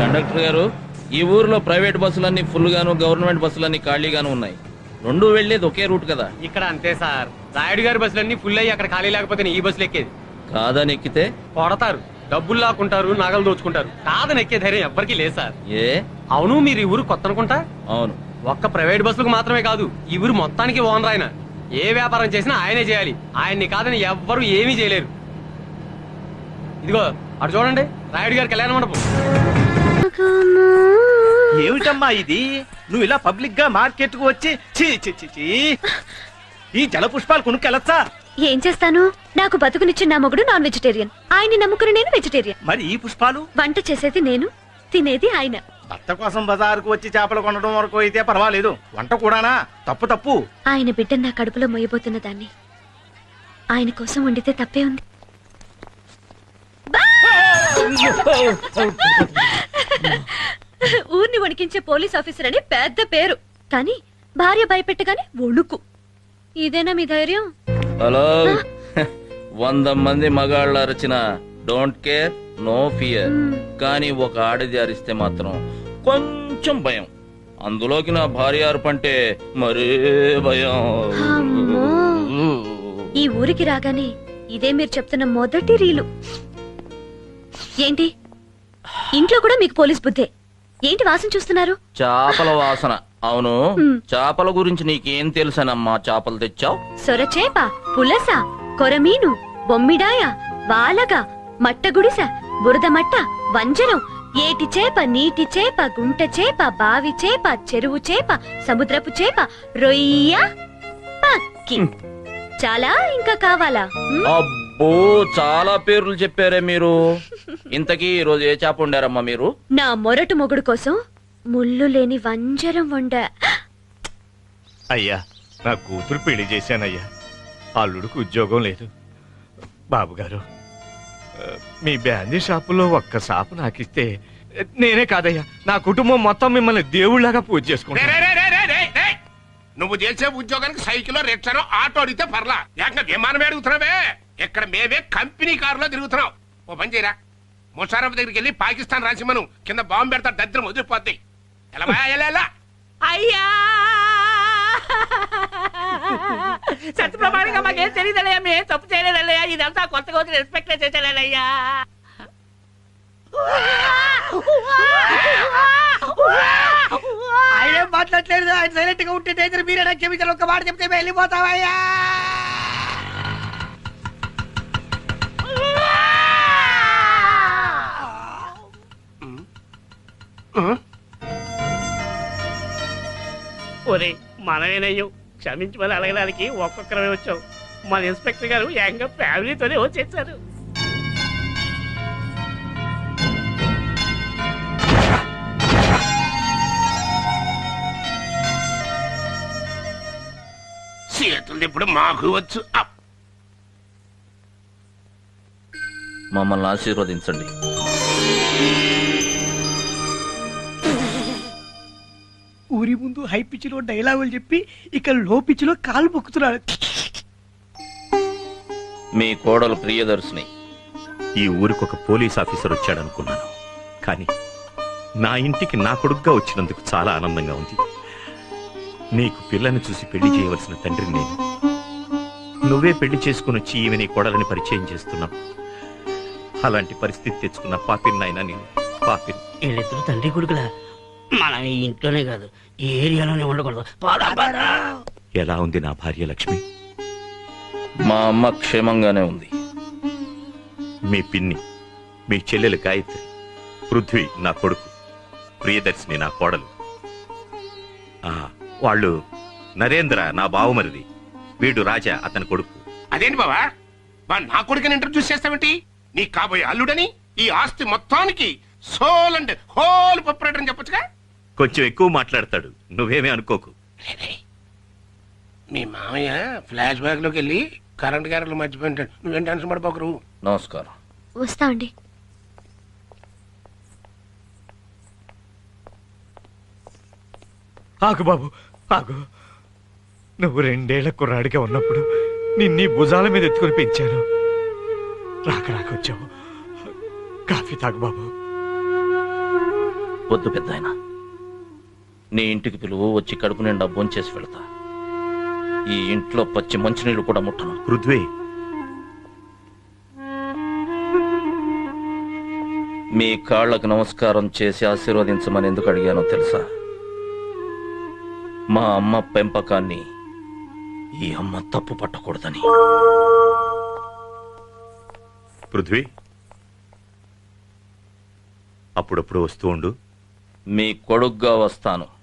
Conductor గారు ఈ ఊర్లో ప్రైవేట్ బస్సులన్నీ ఫుల్ గాను గవర్నమెంట్ బస్సులన్నీ ఖాళీగాను ఉన్నాయి. రెండు వెళ్ళేది ఒకే రూట్ కదా? ఇక్కడ అంతే సార్. రాయుడు గారి బస్సులన్నీ ఫుల్ అయ్యి అక్కడ ఖాళీ లేకపోతే ఈ బస్సులు ఎక్కేది. కాదని ఎక్కితే కొడతారు. డబ్బులు లాక్కుంటారు నగలు దోచుకుంటారు. కాదని ఎక్కే ధైర్యం ఎవ్వరికీ లేదు సార్. ఏ? అవును మీరు ఈ ఊరు కొత్త అనుకుంటా అవును. ఒక్క ప్రైవేట్ బస్సులకు మాత్రమే కాదు ఈ ఊరు మొత్తానికి ఓనర్ ఆయన. ఏ వ్యాపారం చేసినా ఆయనే చేయాలి. ఆయన్ని కాదని ఎవ్వరు ఏమీ చేయలేరు. ఇదిగో అటు చూడండి రాయుడు గారి కళ్యాణ మండపం. ఏమిటమ్మా ఇది? నువ్వు ఇలా పబ్లిక్గా మార్కెట్కు వచ్చి చీ చీ చీ చీ ఈ జల పుష్పాలు కొనుక్కెళ్ళచ్చా? ఏం చేస్తాను? నాకు బతుకునిచ్చిన నా మొగుడు నాన్ వెజిటేరియన్. ఆయన్ని నమ్ముకుని నేను వెజిటేరియన్. మరి ఈ పుష్పాలు? వంట చేసేది నేను తినేది ఆయన. భర్త కోసం బజారుకు వచ్చి చేపలు కొనడం వరకు అయితే పర్వాలేదు. వంట కూడానా? తప్పు తప్పు. ఆయన బిడ్డ నా కడుపులో మొయ్యబోతున్న దాన్ని ఆయన కోసం వండితే తప్పే ఉంది. ఊర్ని వణికించే పోలీస్ ఆఫీసర్ అని పెద్ద పేరు. కానీ భార్య భయపెట్టగానే వణుకు ఇదేనా మీ ధైర్యం? హలో. వంద మంది మగాళ్ళ అరచిన డోంట్ కేర్ నో ఫియర్ కానీ ఒక ఆడది అరిస్తే మాత్రం కొంచెం భయం. అందులోకి నా భార్య అరుపంటే మరే భయం. ఈ ఊరికి రాగానే ఇదే మీరు చెప్తున్న మొదటి రీలు. ఏంటి? ఇంట్లో కూడా మీకు పోలీస్ బుద్ధే. ఏంటి వాసన చూస్తున్నారు? చేపల వాసన. అవును. మ్. చేపల గురించి నీకేం తెలుసనమ్మా? చేపలు తెచ్చావు? సొరచేప పులస కొరమీను బొమ్మిడాయ వాలగ మట్టగుడిస బురద మట్ట వంజరం. ఏటి చేప నీటి చేప గుంట చేప బావి చేప చెరువు చేప సముద్రపు చేప రొయ్య పక్కి. చాలా ఇంకా కావాలా? అబ్బో చాలా పేర్లు చెప్పారే మీరు. ఇంతకీ ఈ రోజు ఏ చేప ఉండారమ్మా మీరు? నా మొరటు మొగుడు కోసం ముళ్ళు లేని వంజరం వండ. అయ్యా నా కూతురు పెళ్ళి చేశానయ్యా. అల్లుడికి ఉద్యోగం లేదు. బాబుగారు మీ బ్యాండీ షాపులో ఒక్క షాపు నాకిస్తే నేనే కాదయ్యా. నా కుటుంబం మొత్తం మిమ్మల్ని దేవుళ్ళగా పూజ చేసుకుంటా రే, రే, రే, రే, రే, రే. నువ్వు చేసే ఉద్యోగానికి సైకిల్ రిక్షనో ఆటో అడిగితే పర్లా. ఏకంగా విమానమే అడుగుతున్నావే. ఇక్కడ మేమే కంపెనీ కారులో తిరుగుతున్నాం. ఓ పని చేయరా. ముషారఫ్ దగ్గరికి వెళ్ళి పాకిస్తాన్ రాసిమను కింద బాంబు పెడతా దరిద్రం వదిలిపోద్ది. ఎలా బా, అయ్యా సత్యప్రమాణంగా మాకేం తెలియదయ్యా మేము తప్పు చేయలేదయ్యా ఇదంతా కొత్తగా వచ్చి రెస్పెక్ట్ చేసేలేదయ్యా ఆయన మాట్లాడలేదు ఆయన సైలెంట్గా ఉంటే డేంజర్ మీరే నాకు క్షమించాలి. ఒక్క మాట చెప్తే మేము వెళ్ళిపోతావయ్యా. ఒరే మనమేనయ్యం. క్షమించమని అడగడానికి ఒక్కొక్కరమే వచ్చాం. మన ఇన్స్పెక్టర్ గారు ఏకంగా ఫ్యామిలీతోనే వచ్చేసారు. చేతులు ఇప్పుడు మాకు వచ్చు. అప్. మమ్మల్ని ఆశీర్వదించండి. ఊరి ముందు హై పిచ్లో డైలాగులు చెప్పి ఇక్కడ లో పిచ్లో కాలు పొక్కుతున్నాడు మీ కోడలు ప్రియదర్శిని. ఈ ఊరికి ఒక పోలీస్ ఆఫీసర్ వచ్చాడనుకున్నాను. కానీ నా ఇంటికి నా కొడుకుగా వచ్చినందుకు చాలా ఆనందంగా ఉంది. నీకు పిల్లని చూసి పెళ్ళి చేయవలసిన తండ్రి నేను. నువ్వే పెళ్ళి చేసుకుని వచ్చి ఈమె నీ కోడలని పరిచయం చేస్తున్నావు. అలాంటి పరిస్థితి తెచ్చుకున్న పాపిన్ నాయన నేను. పాపిన్. వీళ్ళిద్దరు తండ్రి కొడుకులా? మనం ఈ ఇంట్లోనే కాదు ఈ ఏరియాలోనే ఉండకూడదు. పద, పద. ఎలా ఉంది నా భార్య లక్ష్మి? మా అమ్మ క్షేమంగానే ఉంది. మీ పిన్ని మీ చెల్లెలు గాయత్రి పృథ్వీ నా కొడుకు ప్రియదర్శిని నా కోడలు. ఆ, వాళ్ళు నరేంద్ర నా బావుమరిది వీడు రాజా అతని కొడుకు. అదేంటి బావా? వాడు నా కొడుకుని ఇంట్రడ్యూస్ చేస్తావేంటి? నీ కాబోయే అల్లుడని ఈ ఆస్తి మొత్తానికి సోల్ అండ్ హోల్ ప్రొపరేటర్ అని చెప్పొచ్చుగా? కొంచెం ఎక్కువ మాట్లాడతాడు. నువ్వేమీ అనుకోకు. మీ మామయ్య ఫ్లాష్ బ్యాక్లోకి వెళ్ళి కరెంట్ గారెలు మర్చిపోయి ఉంటాడు. నువ్వేం టెన్షన్ పడిపోకరు? నమస్కారం. వస్తా అండి. ఆగు బాబు ఆగు. నువ్వు రెండేళ్ళ కుర్రాడిగా ఉన్నప్పుడు నిన్నీ భుజాల మీద ఎత్తుకుని పెంచాను. రాక రాక వచ్చావు. కాఫీ తాగు బాబు. వద్దు పెద్దాయన. నీ ఇంటికి పిలువు వచ్చి కడుపు నిండా భోంచేసి వెళతా. ఈ ఇంట్లో పచ్చి మంచినీళ్ళు కూడా ముట్టను. పృథ్వీ మీ కాళ్ళకు నమస్కారం చేసి ఆశీర్వదించమని ఎందుకు అడిగానో తెలుసా? మా అమ్మ పెంపకాన్ని ఈ అమ్మ తప్పు పట్టకూడదని. పృథ్వీ. అప్పుడప్పుడు వస్తూ ఉండు. మీ కొడుగ్గా వస్తాను.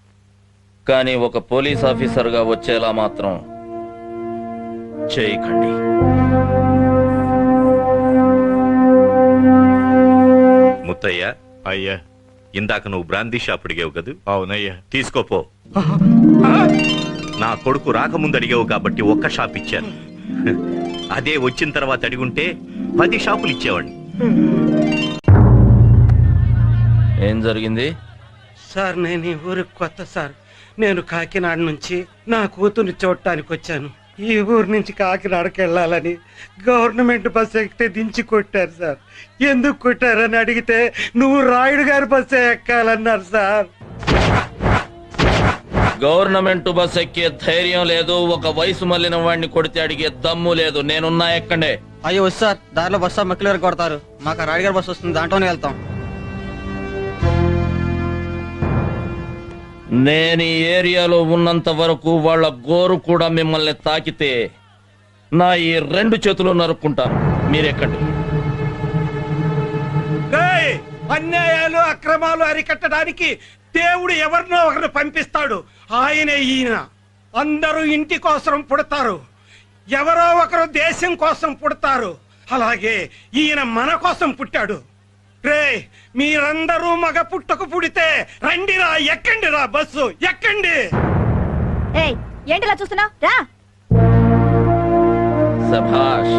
కానీ ఒక పోలీస్ ఆఫీసర్గా వచ్చేలా మాత్రం చేయకండి. ముత్తయ్య అయ్యా. ఇందాక నువ్వు బ్రాందీ షాప్ అడిగావు కదూ? అవునయ్యా. తీసుకోపో నా కొడుకు రాకముందు అడిగావు కాబట్టి ఒక్క షాప్ ఇచ్చాను. అదే వచ్చిన తర్వాత అడిగుంటే పది షాపులు ఇచ్చేవాడిని. ఏం జరిగింది? సార్ నేను ఈ ఊరికి కొత్త సార్. నేను కాకినాడ నుంచి నా కూతుర్ని చూడటానికి వచ్చాను. ఈ ఊరు నుంచి కాకినాడకి వెళ్ళాలని గవర్నమెంట్ బస్ ఎక్కితే దించి కొట్టారు సార్. ఎందుకు కొట్టారని అడిగితే నువ్వు రాయుడు గారి బస్సే ఎక్కాలన్నారు సార్. గవర్నమెంట్ బస్ ఎక్కే ధైర్యం లేదు ఒక వయసు మళ్ళిన వాడిని కొడితే అడిగే దమ్ము లేదు. నేనున్నా ఎక్కండే. అయ్యో సార్. దారిలో బస్సు మక్కలు కొడతారు. మాకు ఆ రాడిగారి బస్సు వస్తుంది దాంట్లోనే వెళ్తాం. నేను ఈ ఏరియాలో ఉన్నంత వరకు వాళ్ళ గోరు కూడా మిమ్మల్ని తాకితే నా ఈ రెండు చేతులు నరుక్కుంటాను మీరెక్కండి. అన్యాయాలు అక్రమాలు అరికట్టడానికి దేవుడు ఎవరినో ఒకరిని పంపిస్తాడు. ఆయనే ఈయన. అందరూ ఇంటి కోసం పుడతారు. ఎవరో ఒకరు దేశం కోసం పుడతారు. అలాగే ఈయన మన కోసం పుట్టాడు. రే మీరందరూ మగ పుట్టకు పుడితే రండిరా ఎక్కండిరా బస్సు ఎక్కండి. ఏయ్ ఏంటిలా చూస్తున్నావు? రా. సభాష్.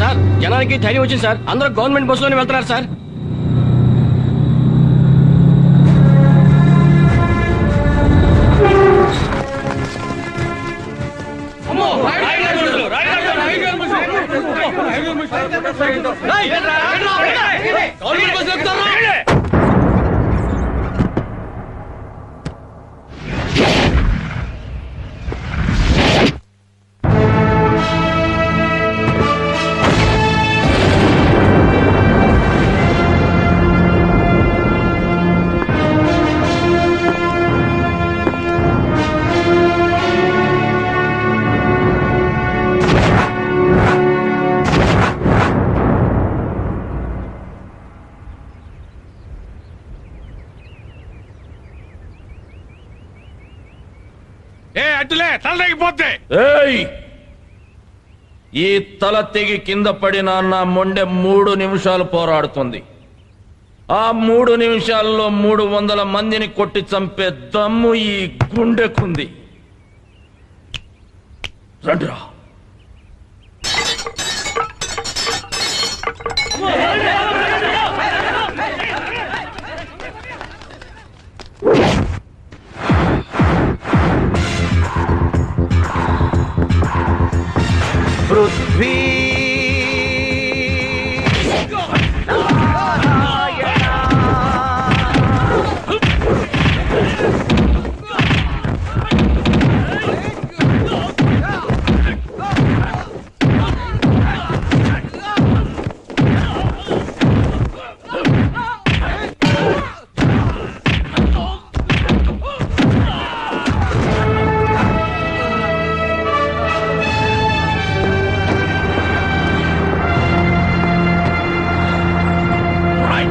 సార్ జనానికి ధైర్యం వచ్చింది సార్. అందరూ గవర్నమెంట్ బస్సులోనే వెళ్తున్నారు సార్. గవర్నమెంట్ బస్సులు ఎక్కుతారా ఏ అడ్డులే తలదగిపోతే ఏయ్! ఈ తల తెగి కింద పడిన నా మొండె మూడు నిమిషాలు పోరాడుతుంది. ఆ మూడు నిమిషాల్లో మూడు వందల మందిని కొట్టి చంపే దమ్ము ఈ గుండెకుంది. రండిరా. పృథ్వీ